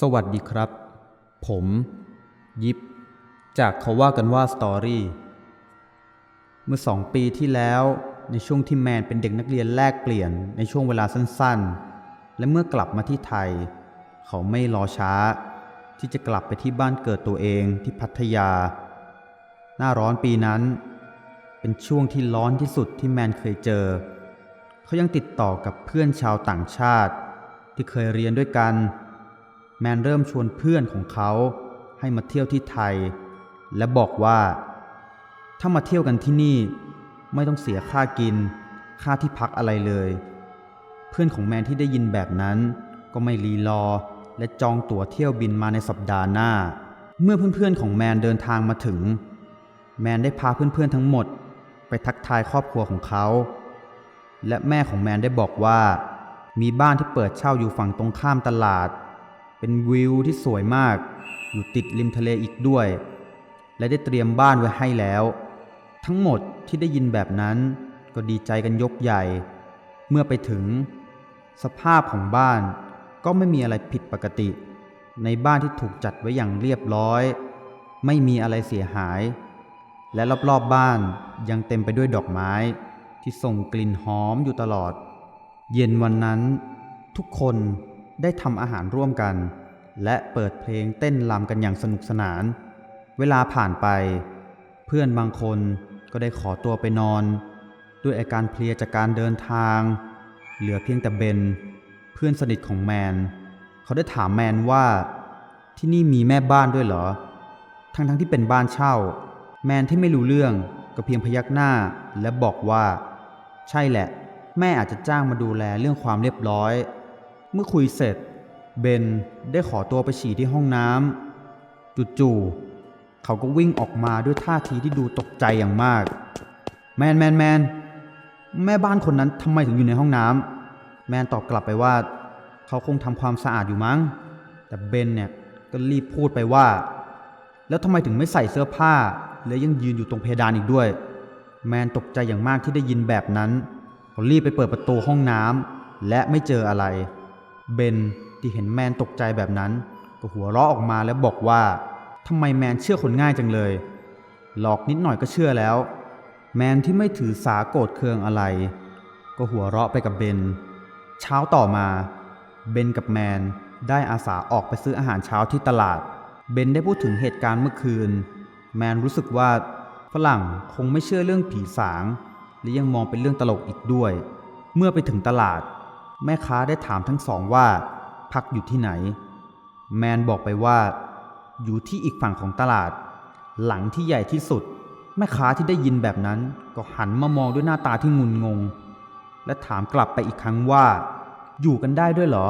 สวัสดีครับ ผม ยิปจากเขาว่ากันว่าสตอรี่ เมื่อสองปีที่แล้วในช่วงที่แมนเป็นเด็กนักเรียนแลกเปลี่ยนในช่วงเวลาสั้นๆ และเมื่อกลับมาที่ไทย เขาไม่รอช้า ที่จะกลับไปที่บ้านเกิดตัวเองที่พัทยา หน้าร้อนปีนั้น เป็นช่วงที่ร้อนที่สุดที่แมนเคยเจอ เขายังติดต่อกับเพื่อนชาวต่างชาติ ที่เคยเรียนด้วยกัน แมนเริ่มชวนเพื่อนของเขาให้มาเที่ยวที่ไทย และบอกว่า ถ้ามาเที่ยวกันที่นี่ไม่ต้องเสียค่ากิน ค่าที่พักอะไรเลย เพื่อนของแมนที่ได้ยินแบบนั้น ก็ไม่รีรอ และจองตั๋วเที่ยวบินมาในสัปดาห์หน้า เมื่อเพื่อนๆของแมนเดินทางมาถึง แมนได้พาเพื่อนๆทั้งหมด ไปทักทายครอบครัวของเขา และแม่ของแมนได้บอกว่า มีบ้านที่เปิดเช่าอยู่ฝั่งตรงข้ามตลาด เป็นวิวที่สวยมาก อยู่ติดริมทะเลอีกด้วย และได้เตรียมบ้านไว้ให้แล้ว ทั้งหมดที่ได้ยินแบบนั้น ก็ดีใจกันยกใหญ่ เมื่อไปถึง สภาพของบ้านก็ไม่มีอะไรผิดปกติ ในบ้านที่ถูกจัดไว้อย่างเรียบร้อย ไม่มีอะไรเสียหาย และรอบๆบบ้านยังเต็มไปด้วยดอกไม้ที่ส่งกลิ่นหอมอยู่ตลอด เย็นวันนั้นทุกคน ได้ทำอาหารร่วมกัน และเปิดเพลงเต้นรำกันอย่างสนุกสนาน เวลาผ่านไป เพื่อนบางคนก็ได้ขอตัวไปนอน ด้วยอาการเพลียจากการเดินทาง เหลือเพียงแต่เบน เพื่อนสนิทของแมน เขาได้ถามแมนว่า ที่นี่มีแม่บ้านด้วยเหรอ ทั้งๆทที่เป็นบ้านเช่า แมนที่ไม่รู้เรื่องก็เพียงพยักหน้าและบอกว่า ใช่แหละ แม่อาจจะจ้างมาดูแลเรื่องความเรียบร้อย เมื่อคุยเสร็จ เบนได้ขอตัวไปฉี่ที่ห้องน้ำจู่ๆเขาก็วิ่งออกมาด้วยท่าทีที่ดูตกใจอย่างมาก แมนแมนแมนแม่บ้านคนนั้นทำไมถึงอยู่ในห้องน้ำแมนตอบกลับไปว่า เขาคงทำความสะอาดอยู่มั้ง แต่เบนเนี่ยก็รีบพูดไปว่า แล้วทำไมถึงไม่ใส่เสื้อผ้า และยังยืนอยู่ตรงเพดานอีกด้วย แมนตกใจอย่างมากที่ได้ยินแบบนั้นเขารีบไปเปิดประตูห้องน้ำและไม่เจออะไร เบนที่เห็นแมนตกใจแบบนั้น ก็หัวเราะออกมาแล้วบอกว่าทำไมแมนเชื่อคนง่ายจังเลย หลอกนิดหน่อยก็เชื่อแล้ว แมนที่ไม่ถือสาโกรธเคืองอะไร ก็หัวเราะไปกับเบน เช้าต่อมา เบนกับแมนได้อาสาออกไปซื้ออาหารเช้าที่ตลาด เบนได้พูดถึงเหตุการณ์เมื่อคืน แมนรู้สึกว่าฝรั่งคงไม่เชื่อเรื่องผีสาง และยังมองเป็นเรื่องตลกอีกด้วย เมื่อไปถึงตลาด แม่ค้าได้ถามทั้งสองว่า พักอยู่ที่ไหน แมนบอกไปว่า อยู่ที่อีกฝั่งของตลาด หลังที่ใหญ่ที่สุด แม่ค้าที่ได้ยินแบบนั้นก็หันมามองด้วยหน้าตาที่งุนงง และถามกลับไปอีกครั้งว่า อยู่กันได้ด้วยเหรอ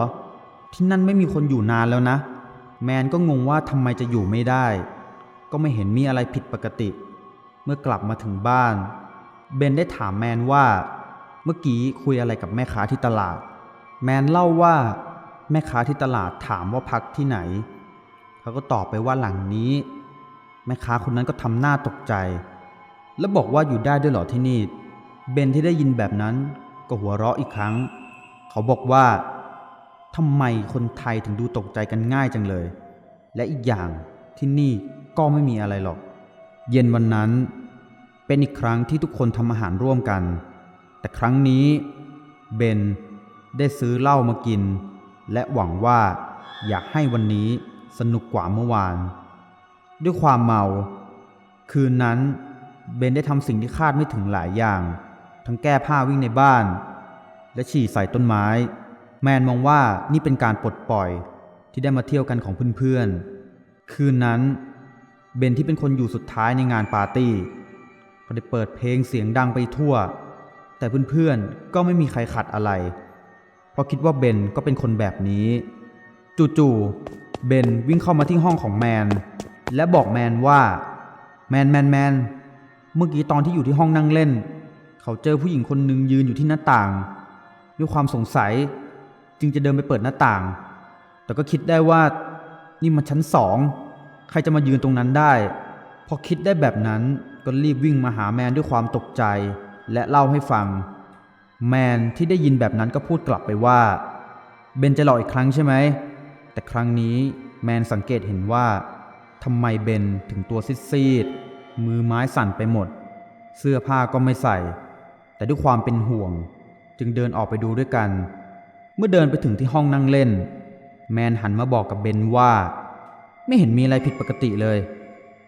ที่นั่นไม่มีคนอยู่นานแล้วนะ แมนก็งงว่าทำไมจะอยู่ไม่ได้ ก็ไม่เห็นมีอะไรผิดปกติ เมื่อกลับมาถึงบ้าน เบนได้ถามแมนว่า เมื่อกี้คุยอะไรกับแม่ค้าที่ตลาด แมนเล่าว่าแม่ค้าที่ตลาดถามว่าพักที่ไหน เขาก็ตอบไปว่าหลังนี้ แม่ค้าคนนั้นก็ทำหน้าตกใจ แล้วบอกว่าอยู่ได้ด้วยหรอที่นี่ เบนที่ได้ยินแบบนั้นก็หัวเราะอีกครั้ง เขาบอกว่าทำไมคนไทยถึงดูตกใจกันง่ายจังเลย และอีกอย่างที่นี่ก็ไม่มีอะไรหรอก เย็นวันนั้น เป็นอีกครั้งที่ทุกคนทำอาหารร่วมกัน แต่ครั้งนี้เบน ได้ซื้อเหล้ามากิน และหวังว่าอยากให้วันนี้สนุกกว่าเมื่อวาน ด้วยความเมา คืนนั้นเบนได้ทำสิ่งที่คาดไม่ถึงหลายอย่าง ทั้งแก้ผ้าวิ่งในบ้าน และฉี่ใส่ต้นไม้ แมนมองว่านี่เป็นการปลดปล่อยที่ได้มาเที่ยวกันของเพื่อนๆ คืนนั้น เบนที่เป็นคนอยู่สุดท้ายในงานปาร์ตี้ก็ได้เปิดเพลงเสียงดังไปทั่ว แต่เพื่อนๆ ก็ไม่มีใครขัดอะไร เพราะคิดว่าเบนก็เป็นคนแบบนี้ จู่ๆ เบนวิ่งเข้ามาที่ห้องของแมน และบอกแมนว่า แมนแมนแมน เมื่อกี้ตอนที่อยู่ที่ห้องนั่งเล่น เขาเจอผู้หญิงคนหนึ่งยืนอยู่ที่หน้าต่าง ด้วยความสงสัยจึงจะเดินไปเปิดหน้าต่าง แต่ก็คิดได้ว่านี่มันชั้นสอง ใครจะมายืนตรงนั้นได้ พอคิดได้แบบนั้นก็รีบวิ่งมาหาแมนด้วยความตกใจ และเล่าให้ฟัง แมนที่ได้ยินแบบนั้นก็พูดกลับไปว่า เบนจะหลอกอีกครั้งใช่ไหม แต่ครั้งนี้แมนสังเกตเห็นว่าทำไมเบนถึงตัวซีดๆมือไม้สั่นไปหมด เสื้อผ้าก็ไม่ใส่ แต่ด้วยความเป็นห่วง จึงเดินออกไปดูด้วยกัน เมื่อเดินไปถึงที่ห้องนั่งเล่น แมนหันมาบอกกับเบนว่า ไม่เห็นมีอะไรผิดปกติเลย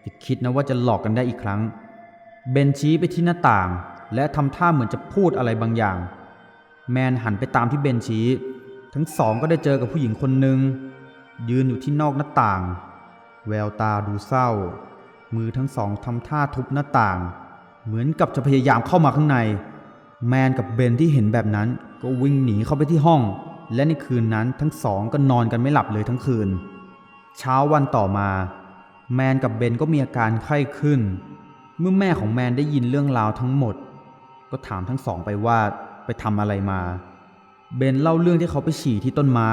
อย่าคิดนะว่าจะหลอกกันได้อีกครั้ง เบนชี้ไปที่หน้าต่าง และทำท่าเหมือนจะพูดอะไรบางอย่าง แมนหันไปตามที่เบนชี้ ทั้งสองก็ได้เจอกับผู้หญิงคนหนึ่ง ยืนอยู่ที่นอกหน้าต่าง แววตาดูเศร้า มือทั้งสองทำท่าทุบหน้าต่าง เหมือนกับจะพยายามเข้ามาข้างใน แมนกับเบนที่เห็นแบบนั้น ก็วิ่งหนีเข้าไปที่ห้อง และในคืนนั้นทั้งสองก็นอนกันไม่หลับเลยทั้งคืน เช้าวันต่อมา แมนกับเบนก็มีอาการไข้ขึ้น เมื่อแม่ของแมนได้ยินเรื่องราวทั้งหมด ก็ถามทั้งสองไปว่าไปทำอะไรมา เบนเล่าเรื่องที่เขาไปฉี่ที่ต้นไม้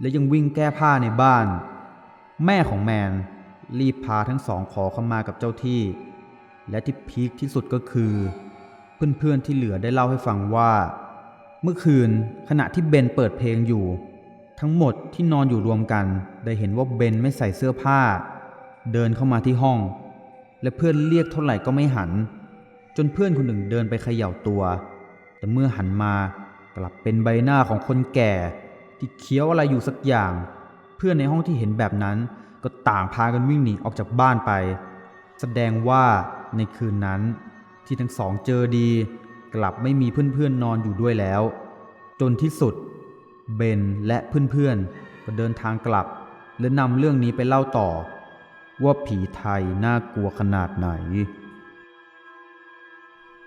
และยังวิ่งแก้ผ้าในบ้าน แม่ของแมนรีบพาทั้งสองขอเข้ามากับเจ้าที่ และที่พีคที่สุดก็คือ เพื่อนๆที่เหลือได้เล่าให้ฟังว่า เมื่อคืนขณะที่เบนเปิดเพลงอยู่ ทั้งหมดที่นอนอยู่รวมกัน ได้เห็นว่าเบนไม่ใส่เสื้อผ้า เดินเข้ามาที่ห้อง และเพื่อนเรียกเท่าไหร่ก็ไม่หัน จนเพื่อนคนหนึ่งเดินไปเขย่าตัว แต่เมื่อหันมากลับเป็นใบหน้าของคนแก่ ที่เคี้ยวอะไรอยู่สักอย่าง เพื่อนในห้องที่เห็นแบบนั้นก็ต่างพากันวิ่งหนีออกจากบ้านไป แสดงว่าในคืนนั้นที่ทั้งสองเจอดี กลับไม่มีเพื่อนๆนอนอยู่ด้วยแล้ว จนที่สุด เบนและเพื่อนๆก็เดินทางกลับ และนำเรื่องนี้ไปเล่าต่อ ว่าผีไทยน่ากลัวขนาดไหน